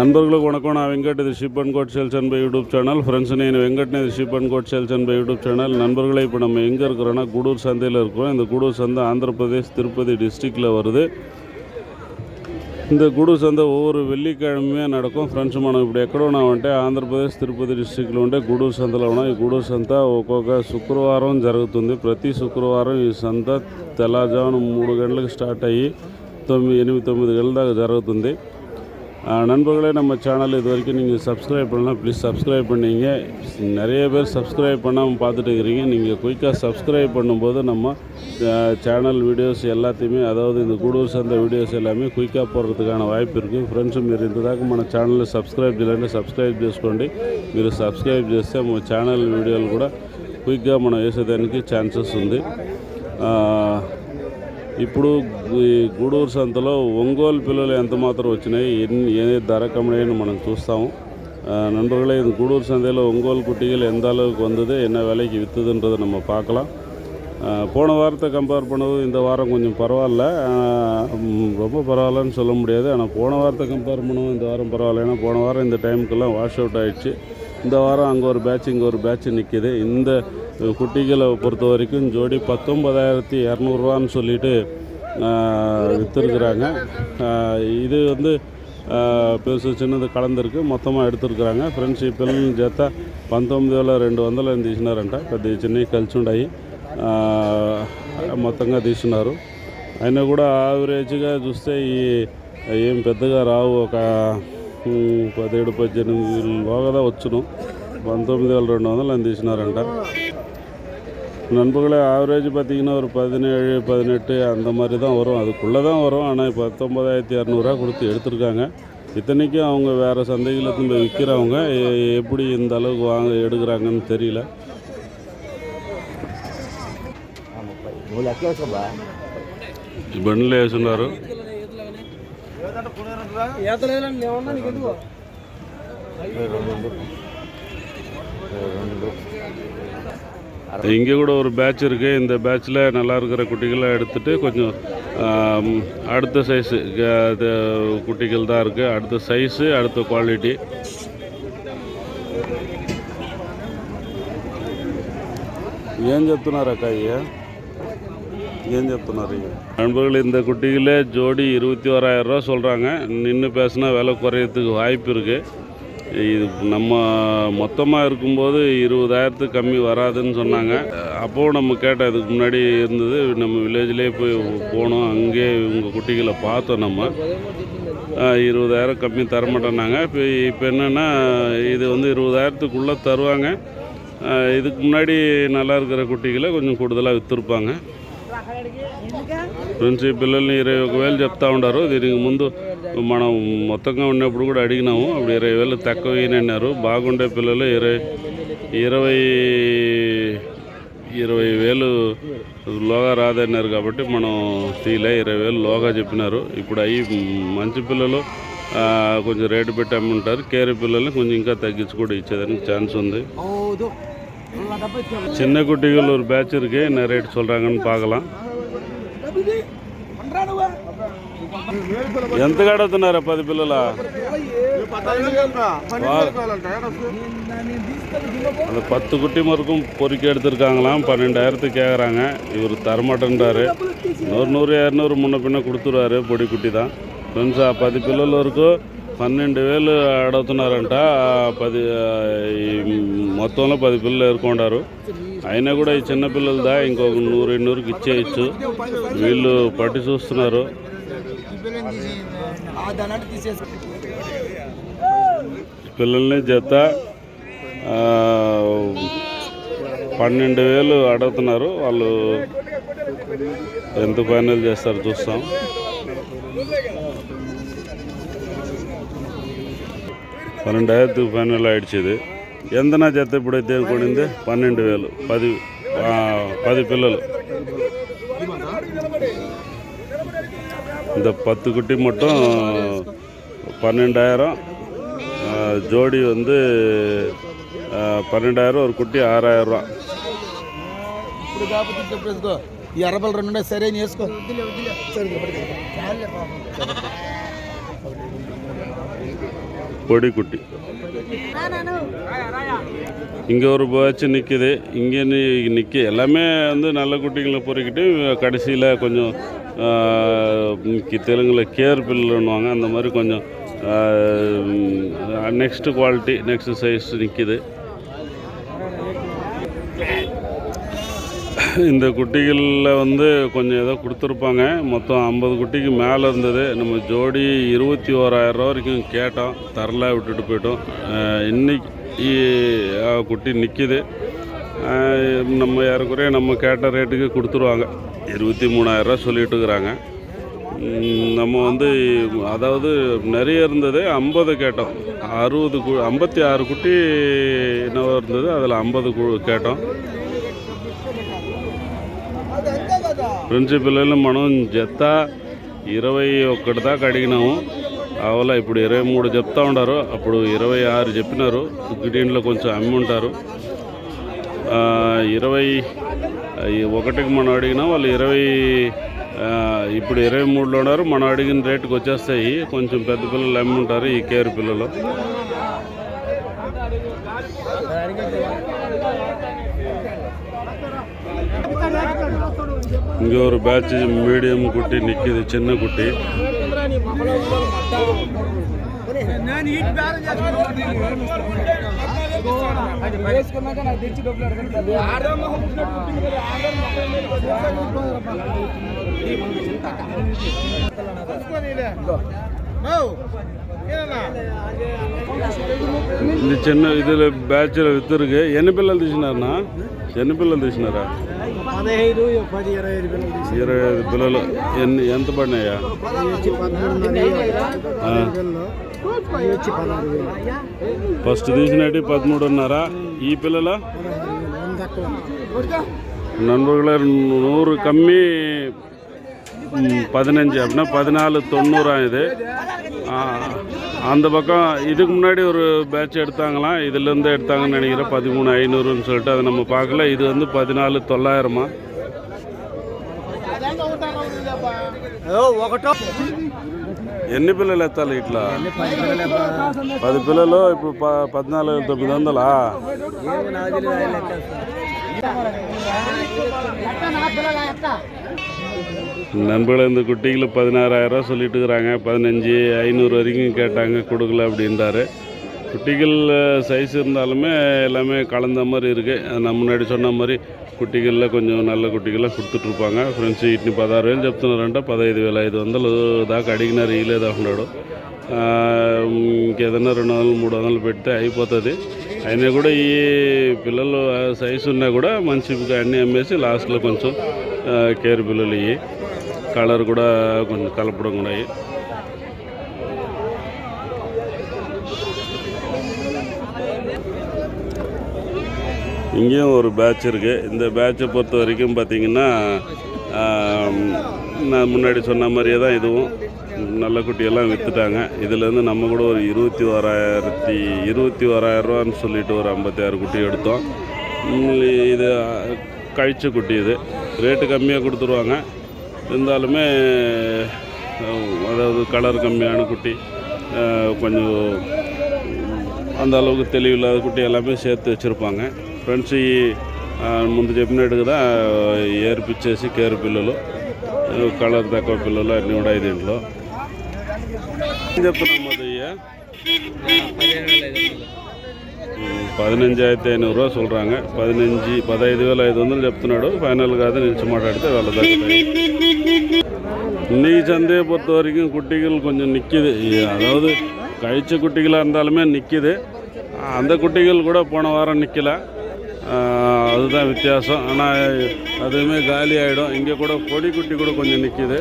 நண்பர்களுக்கு வணக்கம். நான் வெங்கட். இது sheep and goat sales and buy YouTube channel friends நான் வெங்கட். இது sheep and goat sales and buy YouTube channel நண்பர்களே இப்போ நம்ம எங்கே இருக்கிறோன்னா குடூர் சந்தையில் இருக்கிறோம். இந்த குடூர் சந்தை ஆந்திர பிரதேஷ் திருப்பதி டிஸ்ட்ரிக்டில் வருது. இந்த குடூர் சந்தை ஒவ்வொரு வெள்ளிக்கிழமையாக நடக்கும். ఫ్రెండ్స్ మనం ఇప్పుడు ఎక్కడున్నా అంటే ఆంధ్రప్రదేశ్ తిరుపతి డిస్టిక్లో ఉంటే గూడూరు సంతలో ఉన్నాం ఈ గూడూరు సంత ఒక్కొక్క శుక్రవారం జరుగుతుంది ప్రతి శుక్రవారం ఈ సంత తెల్లజామున మూడు గంటలకు స్టార్ట్ అయ్యి తొమ్మిది ఎనిమిది తొమ్మిది గంటల దాకా జరుగుతుంది நண்பர்களே நம்ம சேனல் இது வரைக்கும் நீங்கள் சப்ஸ்கிரைப் பண்ணலாம் ப்ளீஸ் சப்ஸ்கிரைப் பண்ணிங்க. நிறைய பேர் சப்ஸ்கிரைப் பண்ணாமல் பார்த்துட்டு இருக்கிறீங்க. நீங்கள் குயிக்காக சப்ஸ்கிரைப் பண்ணும்போது நம்ம சேனல் வீடியோஸ் எல்லாத்தையுமே அதாவது இந்த கூடூர் சார்ந்த வீடியோஸ் எல்லாமே குயிக்காக போடுறதுக்கான வாய்ப்பு இருக்குது ஃப்ரெண்ட்ஸும் మీరు ఇంతదాకా మన ఛానల్ని సబ్స్క్రైబ్ చేయాలంటే సబ్స్క్రైబ్ చేసుకోండి మీరు సబ్స్క్రైబ్ చేస్తే మా ఛానల్ వీడియోలు కూడా క్విక్గా మనం వేసేదానికి ఛాన్సెస్ ఉంది ఇప్పుడు ఈ గూడూరు సంతలో ఒంగోలు పిల్లలు ఎంత మాత్రం వచ్చినాయి ఎన్ని ఏ ధర కమ్మని మనం చూస్తాము ஆ, நண்பர்களே இந்த கூடூர் சந்தையில் ஒங்கோல் குட்டிகள் எந்த அளவுக்கு வந்தது என்ன விலைக்கு விற்றுதுன்றதை நம்ம பார்க்கலாம் ஆ, போன வாரத்தை கம்பேர் பண்ணது இந்த வாரம் கொஞ்சம் பரவாயில்ல ஆ, ம், ரொம்ப பரவாயில்லன்னு சொல்ல முடியாது ஆனால் போன வாரத்தை கம்பேர் பண்ணவும் இந்த வாரம் பரவாயில்ல ஏன்னா போன வாரம் இந்த டைமுக்கெல்லாம் வாஷ் அவுட் ஆயிடுச்சு இந்த வாரம் அங்கே ஒரு பேட்ச் இங்கே ஒரு பேட்ச் நிற்கிது இந்த குட்டிகளை பொறுத்த வரைக்கும் ஜோடி பத்தொன்பதாயிரத்தி இரநூறுவான்னு சொல்லிட்டு விற்றுருக்குறாங்க இது வந்து பெருசு சின்னது கலந்துருக்கு మొత్తంగా ఎడుతురుకురాంగ ఫ్రెండ్స్ ఈ పిల్లల చేత పంతొమ్మిది వేల రెండు వందలని తీసినారంట పెద్ద చిన్నవి కలిసి ఉన్నాయి మొత్తంగా తీసినారు అయినా కూడా యావరేజ్గా చూస్తే ఈ ఏం పెద్దగా రావు ఒక పదిహేడు పద్దెనిమిది లోగా వచ్చును పంతొమ్మిది వేల రెండు వందలు అని తీసినారంట நண்பர்களே ஆவரேஜ் பார்த்தீங்கன்னா ஒரு பதினேழு பதினெட்டு அந்த மாதிரி தான் வரும் அதுக்குள்ளே தான் வரும் ஆனால் பத்தொம்பதாயிரத்தி இரநூறுவா கொடுத்து எடுத்திருக்காங்க இத்தனைக்கும் அவங்க வேறு சந்தைகளில் போய் விற்கிறவங்க எ- எப்படி இந்த அளவுக்கு வாங்க எடுக்கிறாங்கன்னு தெரியல నువ్వు లెక్క వేసుకోబా బండ్లు వేస్తున్నారు இங்கே கூட ஒரு பேட்ச் இருக்குது இந்த பேட்சில் நல்லா இருக்கிற குட்டிகளை எடுத்துட்டு கொஞ்சம் ஆம், அடுத்த சைஸு அது குட்டிகள் தான் இருக்குது அடுத்த சைஸு அடுத்த குவாலிட்டி ఏం చెప్తున్నారు అక్క అయ్య ఏం చెప్తున్నారు ఇక நண்பர்கள் இந்த குட்டிகளே ஜோடி இருபத்தி ஓராயிரம் ரூபா சொல்கிறாங்க நின்று பேசினா விலை குறையறதுக்கு வாய்ப்பு இருக்குது இது நம்ம மொத்தமாக இருக்கும்போது இருபதாயிரத்துக்கு கம்மி வராதுன்னு சொன்னாங்க. அப்போது நம்ம கேட்டோம் இதுக்கு முன்னாடி இருந்தது நம்ம வில்லேஜ்லேயே போய் போனோம் அங்கேயே இவங்க குட்டிகளை பார்த்தோம் நம்ம. இருபதாயிரம் கம்மி தரமாட்டேன்னாங்க. இப்போ இப்போ என்னென்னா இது வந்து இருபதாயிரத்துக்குள்ளே தருவாங்க. இதுக்கு முன்னாடி நல்லா இருக்கிற குட்டிகளை கொஞ்சம் கூடுதலாக விற்றுருப்பாங்க ఫ్రెండ్స్ ఈ పిల్లల్ని ఇరవై ఒక వేలు చెప్తా ఉండారు దీనికి ముందు మనం మొత్తంగా ఉన్నప్పుడు కూడా అడిగినాము అప్పుడు ఇరవై వేలు తక్కువ అన్నారు బాగుండే పిల్లలు ఇరవై ఇరవై ఇరవై వేలు లోగా రాదన్నారు కాబట్టి మనం తీలే ఇరవై వేలు లోగా చెప్పినారు ఇప్పుడు అవి మంచి పిల్లలు ఆ, కొంచెం రేటు పెట్టి అమ్ముంటారు కేరీ పిల్లల్ని కొంచెం ఇంకా తగ్గించి కూడా ఇచ్చేదానికి ఛాన్స్ ఉంది ಹೌದು சின்ன குட்டிகள் ஒரு பேட்ச் இருக்கு என்ன ரேட் சொல்றாங்கன்னு பார்க்கலாம் ఎంత కడుగుతున్నారా పది పిల్లల அந்த பத்து குட்டி மறுக்கும் பொறுக்கி எடுத்திருக்காங்களாம் பன்னெண்டாயிரத்துக்கு கேட்குறாங்க இவர் தரமாட்டேன்றாரு நூறு நூறு இரநூறு முன்ன பின்ன கொடுத்துருவாரு பொடி குட்டி தான் ఫ్రెండ్స్ ఆ పది పిల్లల వరకు పన్నెండు వేలు అడుగుతున్నారంట పది ఈ మొత్తంలో పది పిల్లలు ఎదుర్కొంటారు అయినా కూడా ఈ చిన్నపిల్లలదా ఇంకొక నూరు ఎన్నూరుకి ఇచ్చేయచ్చు. వీళ్ళు పట్టి చూస్తున్నారు. పిల్లల్ని జత పన్నెండు వేలు అడుగుతున్నారు వాళ్ళు ఎంత ఫైనల్ చేస్తారు చూస్తాం. பன்னெண்டாயிரத்துக்கு ஃபைனல் ஆகிடுச்சு இது. ఎంతనా చెత్త ఎప్పుడైతే కొనింది பன்னெண்டு வேலு పది பதி పిల్లలు இந்த பத்து குட்டி மட்டும் பன்னெண்டாயிரம். ஜோடி வந்து பன்னெண்டாயிரம் ஒரு குட்டி ஆறாயிரரூவா ఎర్రబల్ రెండు సరే వేసుకో பொடி குட்டி இங்கே ஒரு பேச்சு நிற்கிது இங்கே நிற்க எல்லாமே வந்து நல்ல குட்டிங்களை பொறுக்கிட்டு கடைசியில் கொஞ்சம் தெலுங்கில் கேர் பில்லுன்னுவாங்க. அந்த மாதிரி கொஞ்சம் நெக்ஸ்ட்டு குவாலிட்டி நெக்ஸ்ட்டு சைஸ் நிற்கிது இந்த குட்டிகளில் வந்து கொஞ்சம் ஏதோ கொடுத்துருப்பாங்க. மொத்தம் ஐம்பது குட்டிக்கு மேலே இருந்தது. நம்ம ஜோடி இருபத்தி ஓராயிரம் ரூபா வரைக்கும் கேட்டோம். தரல விட்டுட்டு போயிட்டோம். இன்னைக்கு குட்டி நிற்கிது நம்ம ஏறக்குறைய நம்ம கேட்ட ரேட்டுக்கு கொடுத்துருவாங்க. இருபத்தி மூணாயிரரூவா சொல்லிட்டு இருக்கிறாங்க. நம்ம வந்து அதாவது நிறைய இருந்தது. ஐம்பது கேட்டோம். அறுபது கு ஐம்பத்தி ஆறு குட்டி என்னவோ இருந்தது. அதில் ஐம்பது கு கேட்டோம். ఫ్రెండ్స్ పిల్లలు మనం జత ఇరవై ఒక్కటి దాకా అడిగినాము. అవల ఇప్పుడు ఇరవై మూడు చెప్తా ఉండారు. అప్పుడు ఇరవై ఆరు చెప్పినారు. గిటీన్లో కొంచెం అమ్మి ఉంటారు. ఇరవై ఒకటికి మనం అడిగినా వాళ్ళు ఇరవై ఇప్పుడు ఇరవై మూడులో ఉన్నారు. మనం అడిగిన రేటుకి వచ్చేస్తాయి. కొంచెం పెద్ద పిల్లలు అమ్మి ఉంటారు ఈ కేర్ పిల్లలు. இங்கே ஒரு பேட்ச் மீடியம் குட்டி நிற்கிது சின்ன குட்டி ఇది చిన్న ఇది బ్యాచ్లో ఇద్దరికి ఎన్ని పిల్లలు తీసినారనా ఎన్ని పిల్లలు తీసినారా? ఇరవై ఐదు పిల్లలు ఎన్ని ఎంత పడినాయా? ఫస్ట్ తీసినట్టు ఉన్నారా ఈ పిల్లలు? నన్ను నూరు కమ్మి பதினஞ்சு அப்படின்னா பதினாலு தொண்ணூறாம் இது ஆ, அந்த பக்கம் இதுக்கு முன்னாடி ஒரு பேட்ச் எடுத்தாங்களாம் இதுலேருந்து எடுத்தாங்கன்னு நினைக்கிறேன் பதிமூணு ஐநூறுன்னு சொல்லிட்டு அதை நம்ம பார்க்கல இது வந்து பதினாலு தொள்ளாயிரமா ఒకటో ఎన్ని పిల్లలు ఎత్తాలి ఇట్లా పది పిల్లలు పది పిల్లలు ఇప్పుడు ప పద్నాలుగు వేల తొమ్మిది వందలా ఏమి నాది நண்பர்கள் இந்த குட்டிகளை பதினாறாயிரரூவா சொல்லிட்டு இருக்கிறாங்க பதினஞ்சு ஐநூறு வரைக்கும் கேட்டாங்க கொடுக்கல அப்படின்றாரு குட்டிகள் சைஸ் இருந்தாலுமே எல்லாமே கலந்த மாதிரி இருக்குது நான் முன்னாடி சொன்ன மாதிரி కుట్టిగల్లో కొంచెం నల్ల కుట్టిగల్లో కుడుతుంటారు ఫ్రెండ్స్ వీటిని పదహారు వేలు చెప్తున్నారంట పదహైదు వేల ఐదు వందలు దాకా అడిగినారు ఇయలేదు అంటున్నాడు ఆ, ఇంకేదన్నా రెండు వందలు మూడు వందలు పెడితే అయిపోతుంది అయినా కూడా ఈ పిల్లలు సైజు ఉన్నా కూడా మంచిగా అన్నీ అమ్మేసి లాస్ట్లో కొంచెం ఆ, కేర్ పిల్లలు ఇవి కలర్ కూడా కొంచెం కలపడం కూడా ఇవి இங்கேயும் ஒரு பேட்ச் இருக்குது இந்த பேட்சை பொறுத்த வரைக்கும் பார்த்தீங்கன்னா ஆம், நான் முன்னாடி சொன்ன மாதிரியே தான் இதுவும் நல்ல குட்டியெல்லாம் விற்றுட்டாங்க இதுலேருந்து நம்ம கூட ஒரு இருபத்தி ஓராயிரத்தி இருபத்தி ஓராயிரரூவான்னு சொல்லிட்டு ஒரு ஐம்பத்தி ஆறு குட்டி எடுத்தோம் ம், இது கழிச்ச குட்டி இது ரேட்டு கம்மியாக கொடுத்துருவாங்க. இருந்தாலுமே அதாவது கலர் கம்மியான குட்டி கொஞ்சம் அந்த அளவுக்கு தெளிவில்லாத குட்டி எல்லாமே சேர்த்து வச்சுருப்பாங்க. ஃப்ரெண்ட்ஸு ఈ ముందు தான் ஏற்பிச்சேசி ఏర్పిచ్చేసి కేరు கலர் కలర్ తక్కువ పిల్లలు అన్నీ కూడా దీంట్లో పదినంజు అయితే ఐనూరు రూపా சொல்கிறாங்க పదినంజు పదహైదు వేల ఐదు వందలు చెప్తున్నాడు ఫైనల్ కాదు నిలిచి మాట్లాడితే వాళ్ళ దగ్గర இன்னைக்கு சந்தையை பொறுத்த வரைக்கும் குட்டிகள் கொஞ்சம் நிற்கிது அதாவது கழிச்ச குட்டிகளாக இருந்தாலுமே நிற்கிது அந்த குட்டிகள் கூட போன வாரம் நிற்கல அதுதான் வித்தியாசம் ஆனால் அதுவுமே காலி ஆகிடும் இங்கே கூட பொடி குட்டி கூட கொஞ்சம் நிற்கிது